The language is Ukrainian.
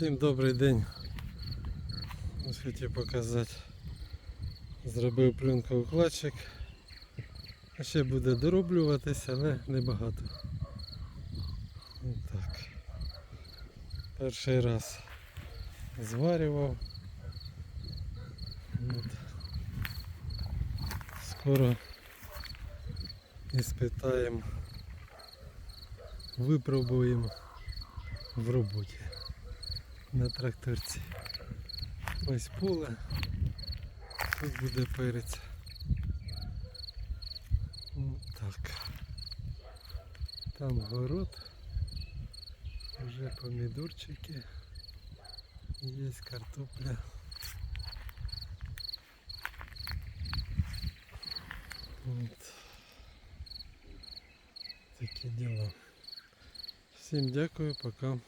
Всім добрий день. Ось хотів показати. Зробив плюнкоукладчик. А ще буде дороблюватися, але небагато. Так. Перший раз зварював. От. Скоро іспитаємо, випробуємо в роботі на тракторці. Ось поле. Тут буде перець. Так. Там город. Вже помідорчики. Є картопля. От. Такі діла. Всім дякую, пока.